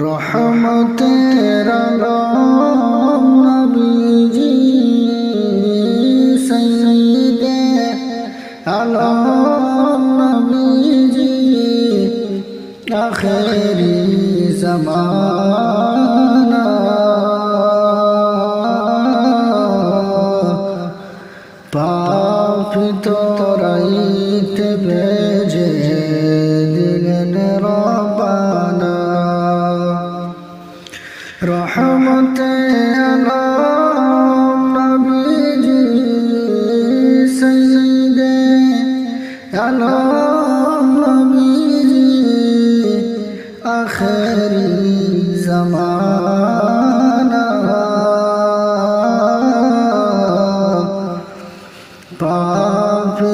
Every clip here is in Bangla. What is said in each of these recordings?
রহমতের আলম নবীজি সৈয়দে আলম নবীজি আখেরি জমানা পাপি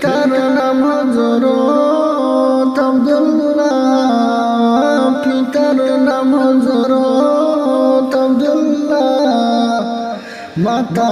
পিতার নাম হজরত আব্দুল্লাহ। পিতার নাম হজরত আব্দুল্লাহ। মাতা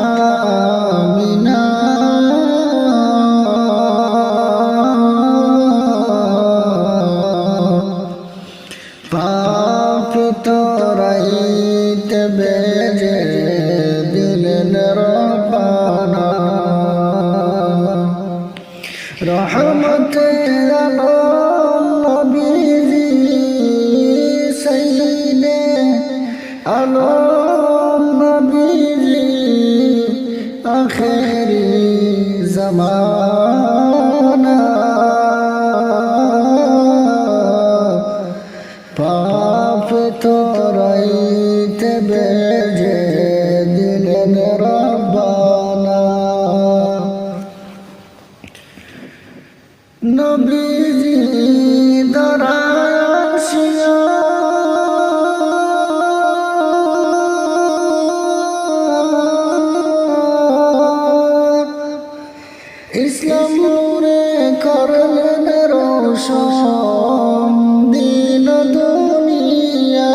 নূরে করলেন রোশন দিন দুনিয়া।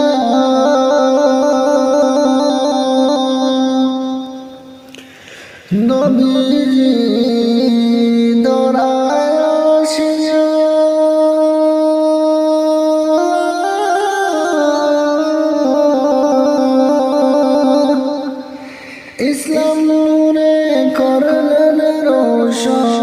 নবীজি ইসলাম নূরে করলেন রোশন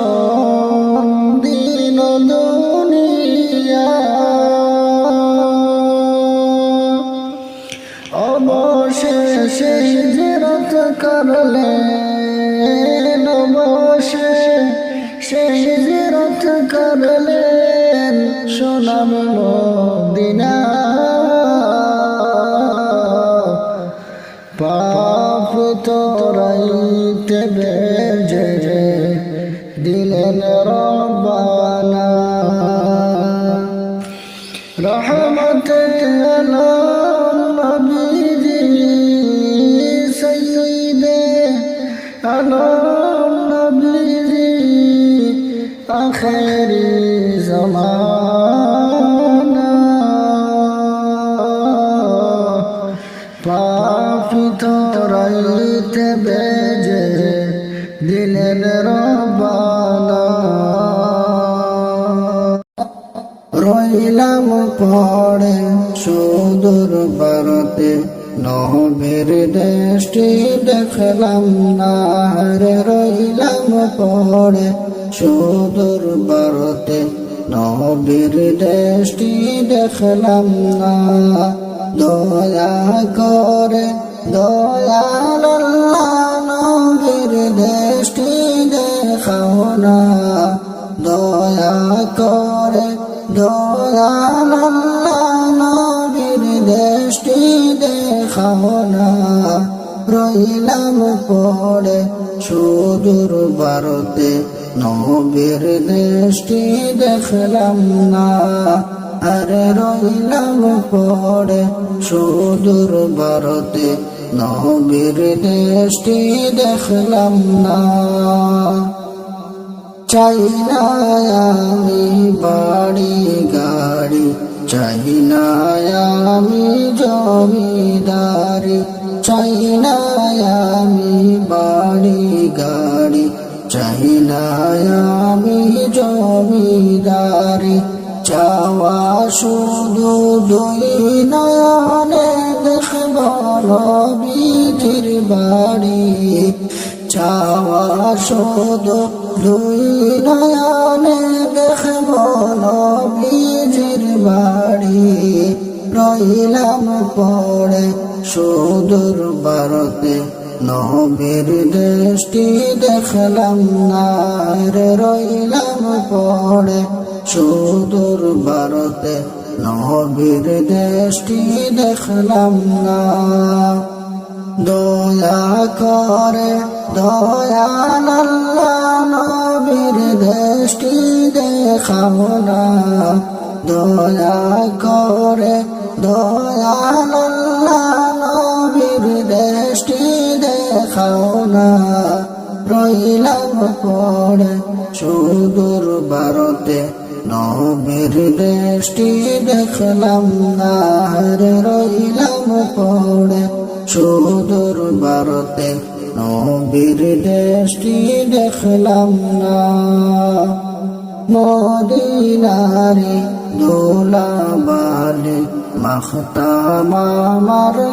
পাপ তোরাইতে বেজে দিলেন রবানা বৃষ্টি দেখলাম না রে রইলাম পড়ে। সুদূর বরতে নবীর দৃষ্টি দেখলাম না। দয়া করে দয়াল নবীর দৃষ্টি দেখাও না। দয়া করে দয়াল নবীর দৃষ্টি দেখাও না। রইলাম পড়ে সুদূর ভারতে। নবীর দেশটি দেখলাম না। আরে রইলাম পড়ে সুদূর ভারতে। নবীর দেশটি দেখলাম না। চাই না বাড়ি গাড়ি, চাই না আমি জমিদারি। চাই না আমি বাড়ি গাড়ি চাই না আমি জমিদারি, চাওয়া শুধু দুই নয়নে দেখব নবীজির বাড়ি, চাওয়া শুধু দুই নয়নে দেখব নবীজির বাড়ি। রইলাম পড়ে সুদূর ভারতে নবীর দেশটি দেখলাম না রইলাম পড়ে। সুদূর ভারতে নবীর দেশটি দেখলাম না। দয়া করে দয়াল নবীর দেশটি দেখাও না। দয়া করে দয়াল দেখাও না রইলাম পড়ে সুদূর ভারতে। নবীর দেশটি দেখলাম না রে রইলাম পড়ে সুদূর ভারতে। নবীর দেশটি দেখলাম না। মদিনারি দোলা বালি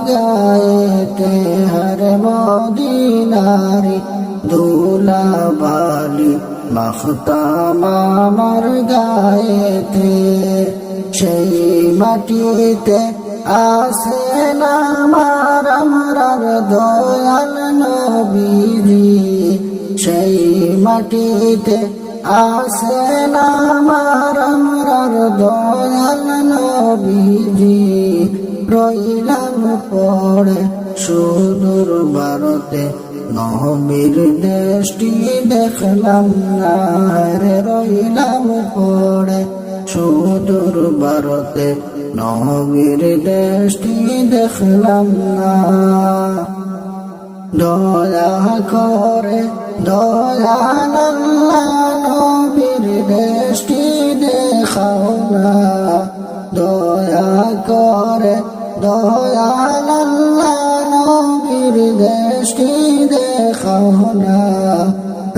গায়েতে হর মদিনারি। দোলা বালি গায়েতে, সেই মাটিতে আসেন আমার দয়াল নবীজি। সেই মাটিতে আসেন আমার আমরার দয়াল নবীজি, রইলাম পড়ে সুদূর ভারতে। নবীর দেশটি দেখলাম না রে, রইলাম পড়ে সুদূর ভারতে। নবীর দেশটি দেখলাম না। দয়া করে, দয়াল নবীর দেশটি দেখাও না দয়া করে দয়াল নবীর দেশটি দেখাও না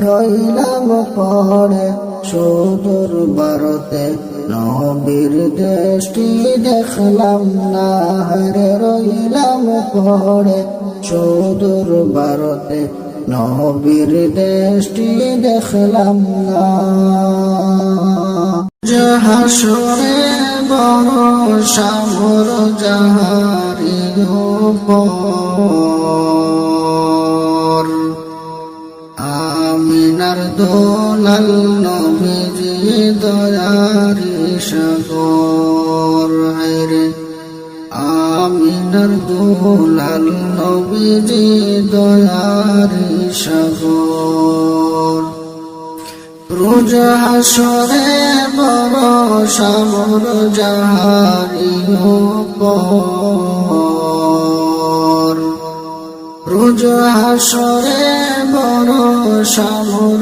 রইলাম পড়ে সুদূর ভারতে, নবীর দেশটি দেখলাম না। হরে রইলাম পড়ে সুদূর ভারতে, নবীর দেশটি দেখলাম না। যাহাসরে বড় সামর যাহারি উপর। আমিনার দোলাল নবীজি দয়ারি সাগর। হায়রে, আমিনার দোলাল নবীজি দয়ারি সাগর। রোজ হাসরে বড় সামর উপর। রোজ হাসরে বড় সামর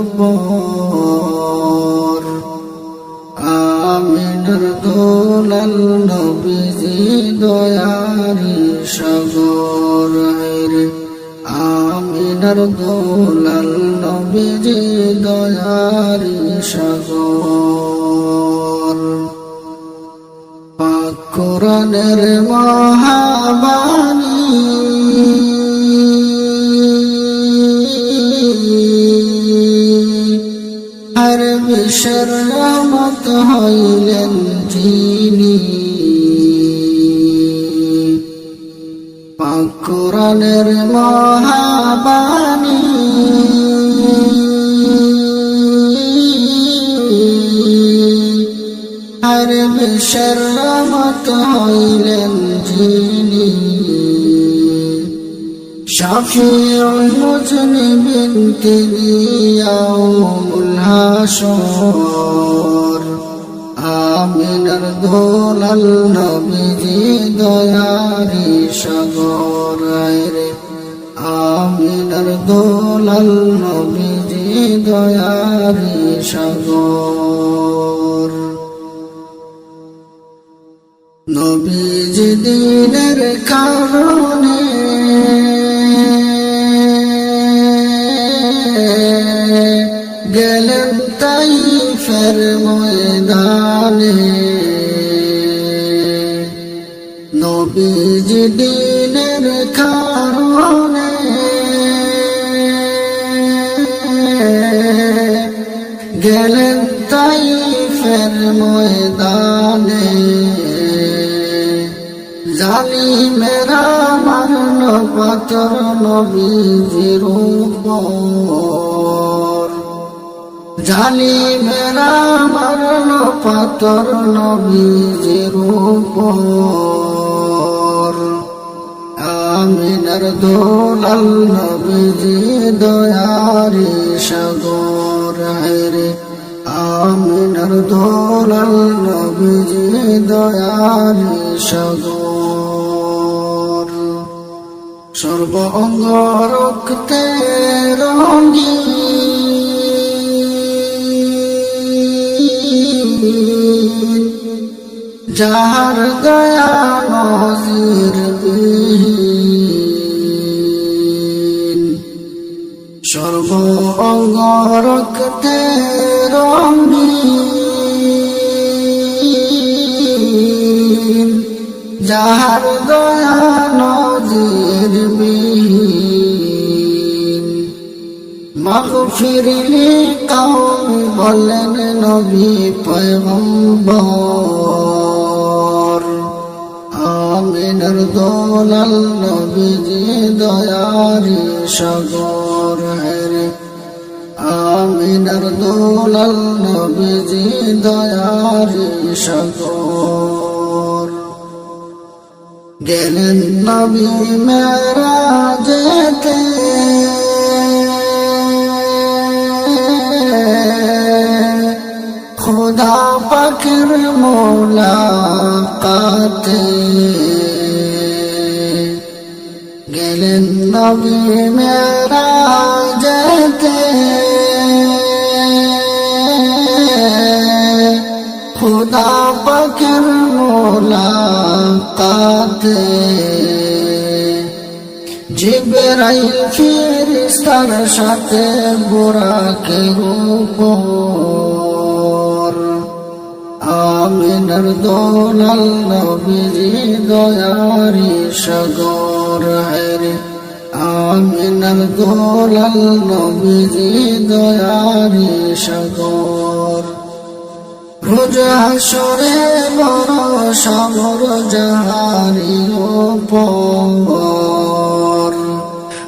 উপর। আমিনার দোলাল নবীজি দয়ারি সাগর রে আমিনার দোলাল নবীজি দয়ারি সাগর। পাক কোরআনের মহাবাণী। আর বিশ্বের রহমত হইলেন যিনি। পাক কোরআনের মহাবাণী। আর বিশ্বরমত হইলেন যিনি। শাফিউল মুজনিবিন তিনি ইয়াউমুল হাশর। আমিনার দোলাল নবীজি দয়ারি সাগর। রে আমিনার দোলাল নবী দয়ারি সাগর। নবীজি দিনের কারণে গেলেন তাই ফের ময়দানে। নবীজি দিনের ময়দানে। জানি মেরা মারণ পাতর নবীজির জানি মেরা মারণ নবীজির উপর। আমিনার দোলাল নবীজি দয়ারি সাগর রে। আমিনার দোলাল নবীজি দয়ারি সাগর সর্ব অঙ্গ রক্তে রঙ্গি। যার দয়া নজির সর্ব অঙ্গ রক্তে রঙিন যার দয়া নজির মাগফিরলি কৌম বলেন নবী পয়গম্বর, আমিনার দোলাল নবীজি দয়ারি সাগর রে আমিনার দোলাল নবীজি দয়ারি সাগর। গেলেন নবী মেরা যেতে খোদা পাখির মোলাকাতে। গেলেন নবী মেরা মোলাকাতে জিবরাইল ফিরিস্তার সাথে বুরাকের উপর আমিনার দোলাল নবীজি দয়ারি সাগর হরে। আমিনার দোলাল নবীজি দয়ারি সাগর রোজ হাসরে বড় সাগর জাহারি উপর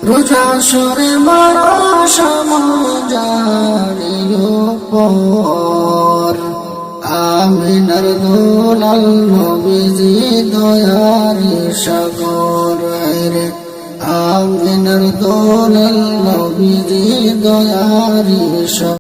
রোজ হাসরে বড় সাগর জাহারি আমিনার দোলাল নবীজি দয়ারি সাগর রে। আমিনার দোলাল নবীজি দয়ারি সাগর।